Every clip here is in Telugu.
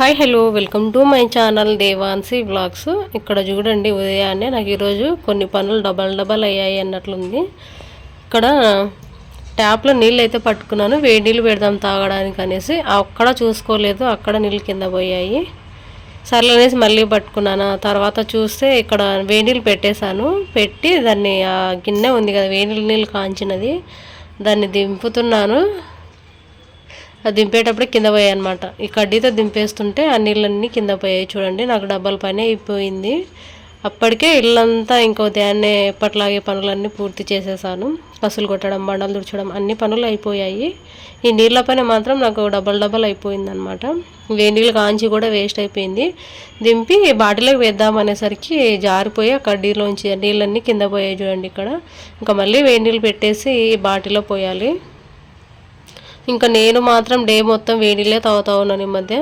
Hi hello welcome to my channel Devanshi vlogs ఇక్కడ చూడండి ఉదయాన్నే నాకు ఈరోజు కొన్ని పనులు డబల్ డబల్ అయ్యాయి అన్నట్లుంది. ఇక్కడ ట్యాప్లో నీళ్ళు అయితే పట్టుకున్నాను వేడి నీళ్ళు పెడదాం తాగడానికి అనేసి. అక్కడ చూసుకోలేదు అక్కడ నీళ్ళు కింద పోయాయి. సర్లే అనేసి మళ్ళీ పట్టుకున్నాను. తర్వాత చూస్తే ఇక్కడ వేడి నీళ్ళు పెట్టేశాను. పెట్టి దాన్ని ఆ గిన్నె ఉంది కదా వేడి నీళ్ళు కాంచినది. దాన్ని దింపుతున్నాను. అది దింపేటప్పుడే కింద పోయాయి అనమాట ఈ కడ్డీతో దింపేస్తుంటే ఆ నీళ్ళన్నీ కింద పోయాయి చూడండి. నాకు డబ్బల పని అయిపోయింది. అప్పటికే ఇల్లంతా ఇంకో దాన్నే ఎప్పట్లాగే పనులన్నీ పూర్తి చేసేసాను. కసులు కొట్టడం బండలు తుడచడం అన్ని పనులు అయిపోయాయి. ఈ నీళ్ళ పని మాత్రం నాకు డబల్ డబల్ అయిపోయింది అనమాట వేడి నీళ్ళు కాంచి కూడా వేస్ట్ అయిపోయింది. దింపి బాటిలోకి వేద్దాం అనేసరికి జారిపోయి ఆ కడ్డీలోంచి నీళ్ళన్నీ కింద పోయాయి చూడండి ఇక్కడ. ఇంకా మళ్ళీ వేడి నీళ్ళు పెట్టేసి బాటిలో పోయాలి. ఇంకా నేను మాత్రం డే మొత్తం వేడిలే తాగుతా ఉన్నాను ఈ మధ్య.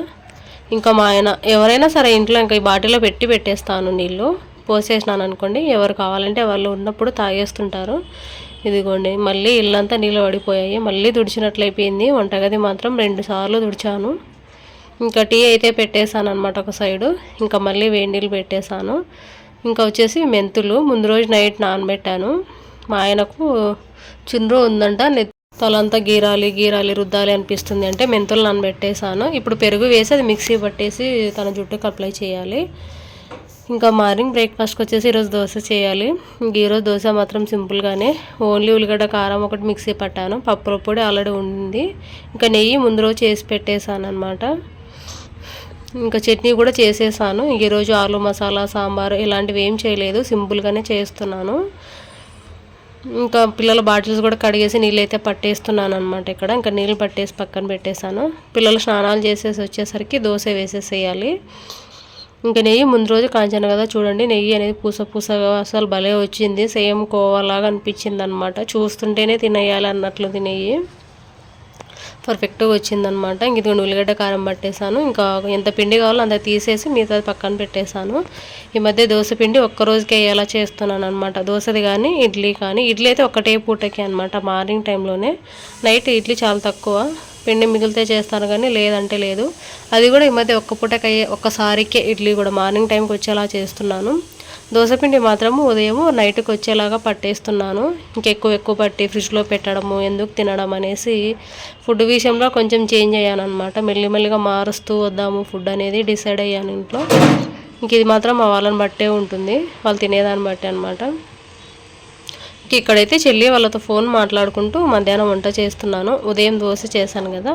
ఇంకా మా ఆయన ఎవరైనా సరే ఇంట్లో ఇంకా ఈ బాటిల్లో పెట్టి పెట్టేస్తాను నీళ్ళు. పోసేసినాను అనుకోండి ఎవరు కావాలంటే వాళ్ళు ఉన్నప్పుడు తాగేస్తుంటారు. ఇదిగోండి మళ్ళీ ఇల్లంతా నీళ్ళు పడిపోయాయి. మళ్ళీ తుడిచినట్లయిపోయింది. వంటగది మాత్రం రెండు సార్లు తుడిచాను. ఇంకా టీ అయితే పెట్టేశాను అనమాట ఒక సైడు. ఇంకా మళ్ళీ వేడి నీళ్ళు పెట్టేశాను. ఇంకా వచ్చేసి మెంతులు. ముందు రోజు నైట్ నానబెట్టాను. మా ఆయనకు చుండ్రు ఉందంట తలంతా గీరాలి గీరాలి రుద్దాలి అనిపిస్తుంది. అంటే మెంతులు నానబెట్టేసాను ఇప్పుడు పెరుగు వేసి అది మిక్సీ పట్టేసి తన జుట్టుకు అప్లై చేయాలి. ఇంకా మార్నింగ్ బ్రేక్ఫాస్ట్కి వచ్చేసి ఈరోజు దోశ చేయాలి. ఈరోజు దోశ మాత్రం సింపుల్గానే ఓన్లీ ఉల్లిగడ్డ కారం ఒకటి మిక్సీ పట్టాను. పప్పుల పొడి ఆల్రెడీ ఉంది. ఇంకా నెయ్యి ముందు రోజు చేసి పెట్టేశాను అనమాట ఇంకా చట్నీ కూడా చేసేసాను ఈరోజు ఆలు మసాలా సాంబార్ ఇలాంటివి ఏం చేయలేదు. సింపుల్గానే చేస్తున్నాను. ఇంకా పిల్లల బాటిల్స్ కూడా కడిగేసి నీళ్ళు అయితే పట్టేస్తున్నాను అనమాట ఇక్కడ. ఇంకా నీళ్ళు పట్టేసి పక్కన పెట్టేశాను. పిల్లలు స్నానాలు చేసేసి వచ్చేసరికి దోశ వేసేసేయాలి. ఇంకా నెయ్యి ముందు రోజు కాంచాను కదా చూడండి. నెయ్యి అనేది పూస పూసగా అసలు భలే వచ్చింది. సేమ్ కోవలాగా అనిపించింది అనమాట చూస్తుంటేనే తినేయాలి అన్నట్లు నెయ్యి. పర్ఫెక్ట్గా వచ్చిందనమాట ఇంక ఇది ఉల్లిగడ్డ కారం పట్టేశాను ఇంకా ఎంత పిండి కావాలో అంత తీసేసి మిగతా పక్కన పెట్టేశాను ఈ మధ్య దోశ పిండి ఒక్క రోజుకే ఎలా చేస్తున్నాను అనమాట దోశది కానీ ఇడ్లీ కానీ ఇడ్లీ అయితే ఒకటే పూటకి అనమాట మార్నింగ్ టైంలోనే. నైట్ ఇడ్లీ చాలా తక్కువ. పిండి మిగిలితే చేస్తాను కానీ లేదంటే లేదు. అది కూడా ఈ మధ్య ఒక్క పూటకి అయ్యే ఒక్కసారికే ఇడ్లీ కూడా మార్నింగ్ టైంకి వచ్చేలా చేస్తున్నాను. దోశపిండి మాత్రము ఉదయం నైట్కి వచ్చేలాగా పట్టేస్తున్నాను. ఇంకెక్కువ ఎక్కువ పట్టి ఫ్రిడ్జ్లో పెట్టడము ఎందుకు తినడం అనేసి ఫుడ్ విషయంలో కొంచెం చేంజ్ అయ్యాను అనమాట మెల్లిమెల్లిగా మారుస్తూ వద్దాము ఫుడ్ అనేది డిసైడ్ అయ్యాను ఇంట్లో. ఇంక ఇది మాత్రం మా వాళ్ళని బట్టే ఉంటుంది. వాళ్ళు తినేదాన్ని బట్టి అనమాట ఇక్కడైతే చెల్లి వాళ్ళతో ఫోన్ మాట్లాడుకుంటూ మధ్యాహ్నం వంట చేస్తున్నాను. ఉదయం దోశ చేశాను కదా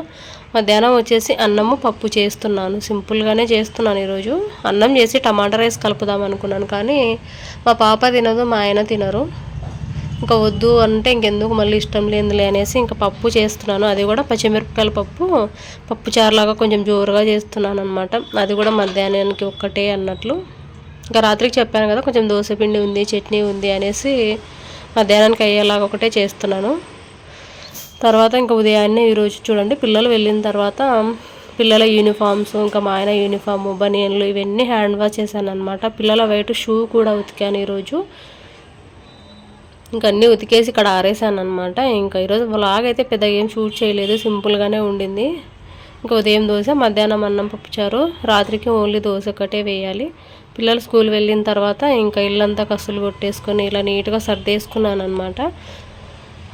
మధ్యాహ్నం వచ్చేసి అన్నము పప్పు చేస్తున్నాను. సింపుల్గానే చేస్తున్నాను ఈరోజు. అన్నం చేసి టమాటా రైస్ కలుపుదాం అనుకున్నాను కానీ మా పాప తినదు మా ఆయన తినరు. ఇంకా వద్దు అంటే ఇంకెందుకు మళ్ళీ ఇష్టం లేదులే అనేసి ఇంకా పప్పు చేస్తున్నాను. అది కూడా పచ్చిమిరపకాయల పప్పు. పప్పు చారులాగా కొంచెం జోరుగా చేస్తున్నాను అనమాట అది కూడా మధ్యాహ్నానికి ఒక్కటే అన్నట్లు. ఇంకా రాత్రికి చెప్పాను కదా కొంచెం దోశ పిండి ఉంది చట్నీ ఉంది అనేసి మధ్యాహ్నానికి అయ్యేలాగా ఒకటే చేస్తున్నాను. తర్వాత ఇంకా ఉదయాన్నే ఈరోజు చూడండి పిల్లలు వెళ్ళిన తర్వాత పిల్లల యూనిఫామ్స్ ఇంకా మా ఆయన యూనిఫాము బనియన్లు ఇవన్నీ హ్యాండ్ వాష్ చేశాను అనమాట పిల్లల వైట్ షూ కూడా ఉతికాను ఈరోజు ఇంకా అన్నీ ఉతికేసి ఇక్కడ ఆరేసాను అనమాట ఇంకా ఈరోజు వ్లాగ్ అయితే పెద్దగా ఏం షూట్ చేయలేదు సింపుల్గానే ఉండింది. ఇంకా ఉదయం దోశ మధ్యాహ్నం అన్నం పప్పుచారు రాత్రికి ఓన్లీ దోశ ఒకటే వేయాలి. పిల్లలు స్కూల్ వెళ్ళిన తర్వాత ఇంకా ఇల్లంతా కసులు కొట్టేసుకొని ఇలా నీట్గా సర్దేసుకున్నాను అనమాట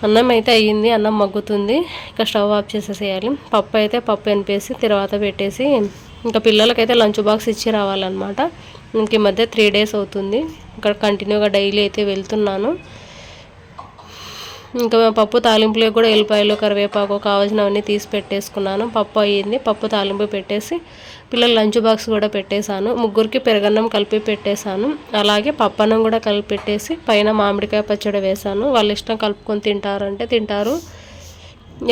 అన్నం అయితే అయ్యింది అన్నం మగ్గుతుంది. ఇంకా స్టవ్ ఆఫ్ చేసేసేయాలి. పప్పు అయితే పప్పు ఎనిపేసి తర్వాత పెట్టేసి ఇంకా పిల్లలకైతే లంచ్ బాక్స్ ఇచ్చి రావాలన్నమాట. ఇంక ఈ మధ్య త్రీ డేస్ అవుతుంది. ఇక్కడ కంటిన్యూగా డైలీ అయితే వెళ్తున్నాను. ఇంకా పప్పు తాలింపులో కూడా ఎల్లిపాయలు కరివేపాకు కావాల్సినవన్నీ తీసి పెట్టేసుకున్నాను. పప్పు అయ్యింది. పప్పు తాలింపు పెట్టేసి పిల్లల లంచ్ బాక్స్ కూడా పెట్టేశాను. ముగ్గురికి పెరగన్నం కలిపి పెట్టేశాను. అలాగే పప్పన్నం కూడా కలిపి పెట్టేసి పైన మామిడికాయ పచ్చడి వేశాను. వాళ్ళ ఇష్టం కలుపుకొని తింటారంటే తింటారు.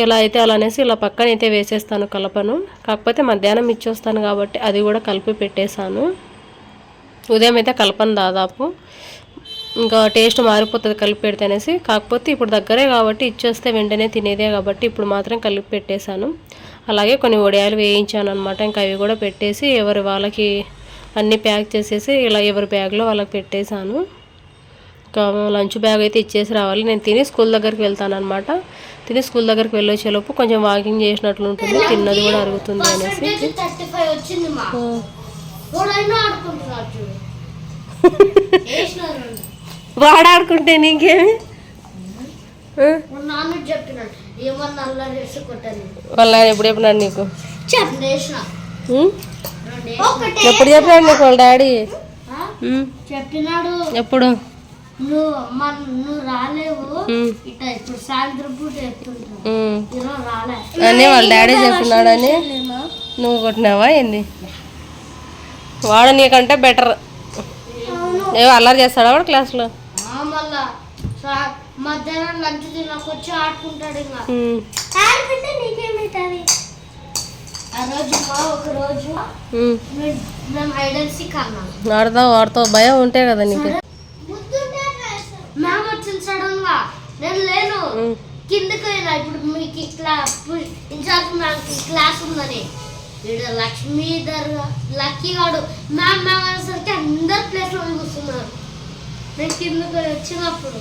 ఎలా అయితే అలా అనేసి ఇలా పక్కన అయితే వేసేస్తాను కలపను. కాకపోతే మధ్యాహ్నం ఇచ్చేస్తాను కాబట్టి అది కూడా కలిపి పెట్టేశాను. ఉదయం అయితే కలపను దాదాపు. ఇంకా టేస్ట్ మారిపోతుంది కలిపి పెడితే అనేసి కాకపోతే ఇప్పుడు దగ్గరే కాబట్టి ఇచ్చేస్తే వెంటనే తినేదే కాబట్టి ఇప్పుడు మాత్రం కలిపి పెట్టేశాను అలాగే కొన్ని వడియాలు వేయించాను అనమాట ఇంకా అవి కూడా పెట్టేసి ఎవరి వాళ్ళకి అన్నీ ప్యాక్ చేసేసి ఇలా ఎవరి బ్యాగ్లో వాళ్ళకి పెట్టేశాను ఇంకా లంచ్ బ్యాగ్ అయితే ఇచ్చేసి రావాలి నేను తిని స్కూల్ దగ్గరికి వెళ్తాను అనమాట తిని స్కూల్ దగ్గరికి వెళ్ళొచ్చేలోపు కొంచెం వాకింగ్ చేసినట్లు ఉంటుంది తిన్నది కూడా అరుగుతుంది అనేసి వచ్చింది మా ఆ. వాడైనా ఆడుకుంటున్నాడు చూడు వేసినారు వాడు ఆడుకుంటే నీకేమి వాళ్ళ ఎప్పుడు చెప్పినాడు నీకు? ఎప్పుడు చెప్పినాడు నీకు వాళ్ళ డాడీ? చెప్పినాడు. ఎప్పుడు? నువ్వు మన నువ్వు రాలేవు. ఉం. ఇట్లా ఇప్పుడు సాయంత్రం పూట చెప్తుంటావు ఉం. ఈరోజు రాలే. అని వాళ్ళ డాడీ చెప్పినాడని నువ్వు కొట్టినావా ఏంది? వాడు నీకంటే బెటర్ ఏవో అల్లరి చేస్తాడా వాడు క్లాస్లో మళ్ళా మధ్యాహ్నం లంచ్ తినకొచ్చి ఆడుకుంటాడు ఇంకా. ఆడుకుంటే నీకేమిటది ఆ రోజు ఒక రోజు. మేము- సీక్ అన్నాం. ఆడతావు ఆడతావు భయం ఉంటే కదా నీకు. మ్యామ్ వచ్చింది సడన్గా. నేను లేను. కిందకి పోయినా ఇప్పుడు మీకు ఇట్లా ఇన్ఛార్జ్ మ్యామ్కి క్లాస్ ఉందని. ఇక్కడ లక్ష్మీధర్ లక్కీ గాడు. మ్యామ్ మ్యామ్ అనేసరికి అందరు ప్లేస్లో కూర్చున్నారు నేను వచ్చినప్పుడు.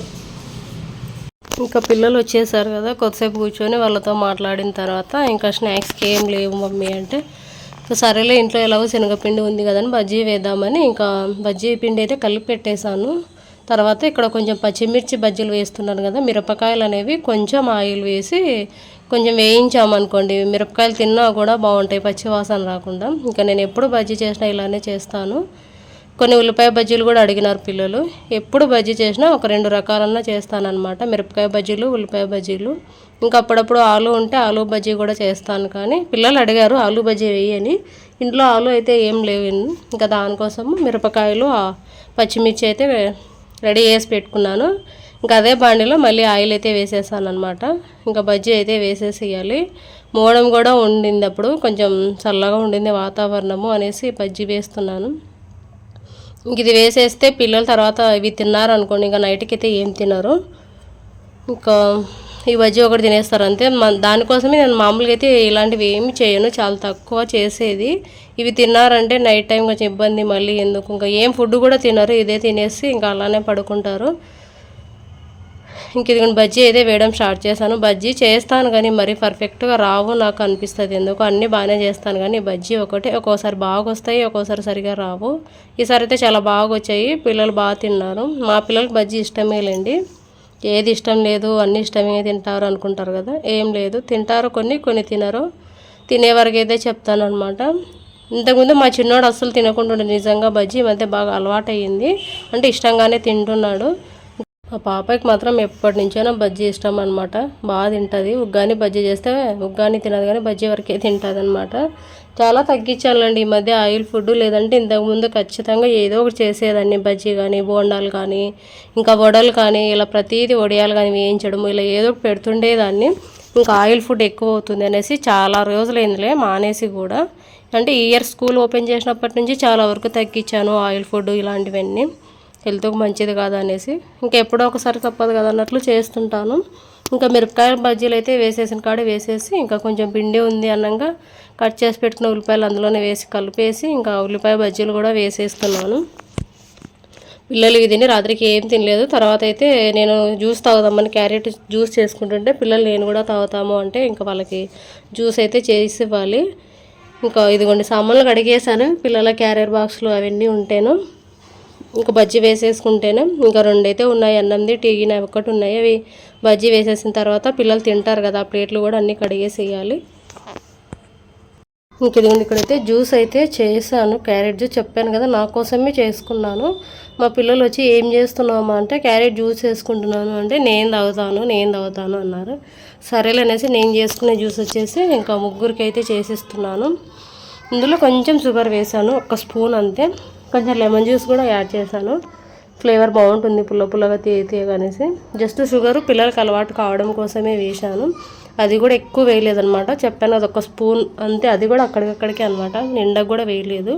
ఇంకా పిల్లలు వచ్చేసారు కదా కొద్దిసేపు కూర్చొని వాళ్ళతో మాట్లాడిన తర్వాత ఇంకా స్నాక్స్కి ఏం లేవు మమ్మీ అంటే ఇంకా సరేలే ఇంట్లో ఎలాగో శనగపిండి ఉంది కదని బజ్జీ వేద్దామని ఇంకా బజ్జీ పిండి అయితే కలిపి పెట్టేశాను. తర్వాత ఇక్కడ కొంచెం పచ్చిమిర్చి బజ్జీలు వేస్తున్నాను కదా మిరపకాయలు అనేవి కొంచెం ఆయిల్ వేసి కొంచెం వేయించామనుకోండి మిరపకాయలు తిన్నా కూడా బాగుంటాయి పచ్చివాసన రాకుండా. ఇంకా నేను ఎప్పుడు బజ్జీ చేసినా ఇలానే చేస్తాను. కొన్ని ఉల్లిపాయ బజ్జీలు కూడా అడిగినారు పిల్లలు. ఎప్పుడు బజ్జీ చేసినా ఒక రెండు రకాలన్నా చేస్తానన్నమాట. మిరపకాయ బజ్జీలు ఉల్లిపాయ బజ్జీలు. ఇంకా అప్పుడప్పుడు ఆలు ఉంటే ఆలు బజ్జీ కూడా చేస్తాను కానీ పిల్లలు అడిగారు ఆలు బజ్జీ వేయని ఇంట్లో ఆలు అయితే ఏం లేవు ఇంకా దానికోసము మిరపకాయలు పచ్చిమిర్చి అయితే రెడీ చేసి పెట్టుకున్నాను. ఇంకా అదే బాండిలో మళ్ళీ ఆయిల్ అయితే వేసేసాను అనమాట ఇంకా బజ్జీ అయితే వేసేసేయాలి. మోడం కూడా ఉండింది అప్పుడు. కొంచెం చల్లగా ఉండింది వాతావరణము అనేసి బజ్జీ వేస్తున్నాను. ఇంక ఇది వేసేస్తే పిల్లలు తర్వాత ఇవి తిన్నారు అనుకోండి ఇంకా నైట్కి అయితే ఏం తినరు. ఇంకా ఈ బజ్జీ ఒకటి తినేస్తారు అంతే. దానికోసమే నేను మామూలుగా అయితే ఇలాంటివి ఏమి చేయను చాలా తక్కువ చేసేది. ఇవి తిన్నారంటే నైట్ టైం కొంచెం ఇబ్బంది మళ్ళీ ఎందుకు? ఇంకా ఏం ఫుడ్ కూడా తినరు ఇదే తినేసి ఇంకా అలానే పడుకుంటారు. ఇంక ఇదిగోండి బజ్జీ అయితే వేయడం స్టార్ట్ చేశాను. బజ్జీ చేస్తాను కానీ మరి పర్ఫెక్ట్గా రావు నాకు అనిపిస్తుంది. ఎందుకు అన్నీ బాగానే చేస్తాను కానీ బజ్జీ ఒకటే ఒక్కోసారి బాగా వస్తాయి ఒక్కోసారి సరిగా రావు. ఈసారి అయితే చాలా బాగా వచ్చాయి పిల్లలు బాగా తిన్నారు. మా పిల్లలకి బజ్జీ ఇష్టమేలేండి ఏది ఇష్టం లేదు అన్ని ఇష్టమే తింటారు అనుకుంటారు కదా ఏం లేదు. తింటారు కొన్ని కొన్ని తినరు. తినే వరకు అయితే చెప్తాను అనమాట ఇంతకుముందు మా చిన్నోడు అస్సలు తినకుండా నిజంగా బజ్జీ ఈ మధ్య బాగా అలవాటు అయ్యింది అంటే ఇష్టంగానే తింటున్నాడు. మా పాపకి మాత్రం ఎప్పటి నుంచైనా బజ్జీ ఇష్టం అనమాట బాగా తింటుంది. ఉగ్గాని బజ్జీ చేస్తే ఉగ్గాని తినదు కానీ బజ్జీ వరకే తింటుంది అనమాట చాలా తగ్గించాలండి. ఈ మధ్య ఆయిల్ ఫుడ్ లేదంటే ఇంతకుముందు ఖచ్చితంగా ఏదో ఒకటి చేసేదాన్ని. బజ్జీ కానీ బోండాలు కానీ ఇంకా వడలు కానీ ఇలా ప్రతీది వడియాలు కానీ వేయించడం ఇలా ఏదో ఒకటి పెడుతుండేదాన్ని. ఇంకా ఆయిల్ ఫుడ్ ఎక్కువ అవుతుంది అనేసి చాలా రోజులైందిలే మానేసి కూడా. అంటే ఈ ఇయర్ స్కూల్ ఓపెన్ చేసినప్పటి నుంచి చాలా వరకు తగ్గించాను ఆయిల్ ఫుడ్ ఇలాంటివన్నీ. హెల్త్కి మంచిది కాదు అనేసి ఇంకా ఎప్పుడో ఒకసారి తప్పదు కదా అన్నట్లు చేస్తుంటాను. ఇంకా మిరపకాయ బజ్జీలు అయితే వేసేసిన కాడ వేసేసి ఇంకా కొంచెం పిండి ఉంది అన్నంగా కట్ చేసి పెట్టుకున్న ఉల్లిపాయలు అందులోనే వేసి కలిపేసి ఇంకా ఉల్లిపాయ బజ్జీలు కూడా వేసేస్తున్నాను. పిల్లలు ఇది తిని రాత్రికి ఏం తినలేదు. తర్వాత అయితే నేను జ్యూస్ తాగుదామని క్యారెట్ జ్యూస్ చేసుకుంటుంటే పిల్లలు నేను కూడా తాగుతాము అంటే ఇంకా వాళ్ళకి జ్యూస్ అయితే చేసి ఇవ్వాలి. ఇంకా ఇదిగోండి సామాన్లు కడిగేసాను పిల్లల క్యారియర్ బాక్స్లు అవన్నీ ఉంటేను. ఇంకా బజ్జీ వేసేసుకుంటేనే ఇంకా రెండైతే ఉన్నాయి అన్నంది టీ గిన్నె ఒకటి ఉన్నాయి. అవి బజ్జీ వేసేసిన తర్వాత పిల్లలు తింటారు కదా ఆ ప్లేట్లు కూడా అన్నీ కడిగేసేయాలి. ఇంక ఇదిగోండి ఇక్కడైతే జ్యూస్ అయితే చేశాను క్యారెట్ జ్యూస్ చెప్పాను కదా నా కోసమే చేసుకున్నాను. మా పిల్లలు వచ్చి ఏం చేస్తున్నామా అంటే క్యారెట్ జ్యూస్ చేసుకుంటున్నాను అంటే నేను తాగుతాను నేను తాగుతాను అన్నారు. సరేలే అనేసి నేను చేసుకునే జ్యూస్ వచ్చేసి ఇంకా ముగ్గురికి అయితే చేసిస్తున్నాను. ఇందులో కొంచెం షుగర్ వేసాను ఒక స్పూన్ అంతే. కొంచెం లెమన్ జ్యూస్ కూడా యాడ్ చేశాను. ఫ్లేవర్ బాగుంటుంది పుల్ల పుల్లగా తీయ తీయగా అనేసి. జస్ట్ షుగర్ పిల్లలకి అలవాటు కావడం కోసమే వేశాను. అది కూడా ఎక్కువ వేయలేదనమాట చెప్పాను అది ఒక స్పూన్ అంతే. అది కూడా అక్కడికక్కడికే అనమాట నిండకు కూడా వేయలేదు.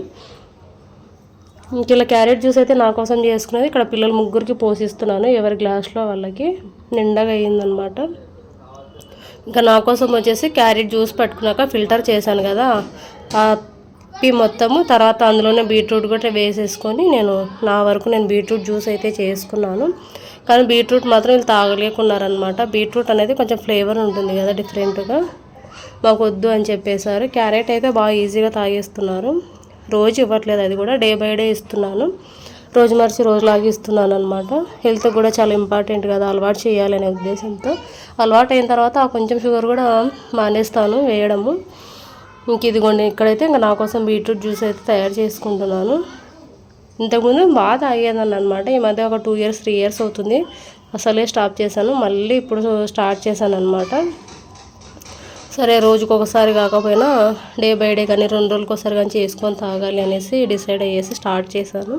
ఇలా క్యారెట్ జ్యూస్ అయితే నా కోసం చేసుకునేది. ఇక్కడ పిల్లలు ముగ్గురికి పోసిస్తున్నాను ఎవరి గ్లాస్లో వాళ్ళకి నిండగా అయ్యిందనమాట ఇంకా నా కోసం వచ్చేసి క్యారెట్ జ్యూస్ పట్టుకున్నాక ఫిల్టర్ చేశాను కదా. ఆ మొత్తము తర్వాత అందులోనే బీట్రూట్ కూడా వేసేసుకొని నేను నా వరకు నేను బీట్రూట్ జ్యూస్ అయితే చేసుకున్నాను. కానీ బీట్రూట్ మాత్రం వీళ్ళు తాగలేకున్నారనమాట బీట్రూట్ అనేది కొంచెం ఫ్లేవర్ ఉంటుంది కదా డిఫరెంట్గా. మాకు వద్దు అని చెప్పేశారు క్యారెట్ అయితే బాగా ఈజీగా తాగేస్తున్నారు. రోజు ఇవ్వట్లేదు అది కూడా డే బై డే ఇస్తున్నాను. రోజు మరిచి రోజులాగా ఇస్తున్నాను అనమాట హెల్త్ కూడా చాలా ఇంపార్టెంట్ కదా అలవాటు చేయాలనే ఉద్దేశంతో. అలవాటు అయిన తర్వాత ఆ కొంచెం షుగర్ కూడా మానేస్తాను వేయడము. ఇంక ఇదిగోండి ఇక్కడైతే ఇంకా నా కోసం బీట్రూట్ జ్యూస్ అయితే తయారు చేసుకుంటున్నాను. ఇంతకుముందు బాగా తాగేదాన్ని అనమాట ఈ మధ్య ఒక టూ ఇయర్స్ త్రీ ఇయర్స్ అవుతుంది. అసలే స్టాప్ చేశాను. మళ్ళీ ఇప్పుడు స్టార్ట్ చేశాను అనమాట సరే రోజుకు ఒకసారి కాకపోయినా డే బై డే కానీ రెండు రోజులకి ఒకసారి కానీ చేసుకొని తాగాలి అనేసి డిసైడ్ అయ్యేసి స్టార్ట్ చేశాను.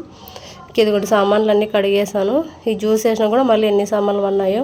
ఇది కూడా సామాన్లు అన్నీ కడిగేసాను ఈ జ్యూస్ వేసినా కూడా మళ్ళీ ఎన్ని సామాన్లు ఉన్నాయో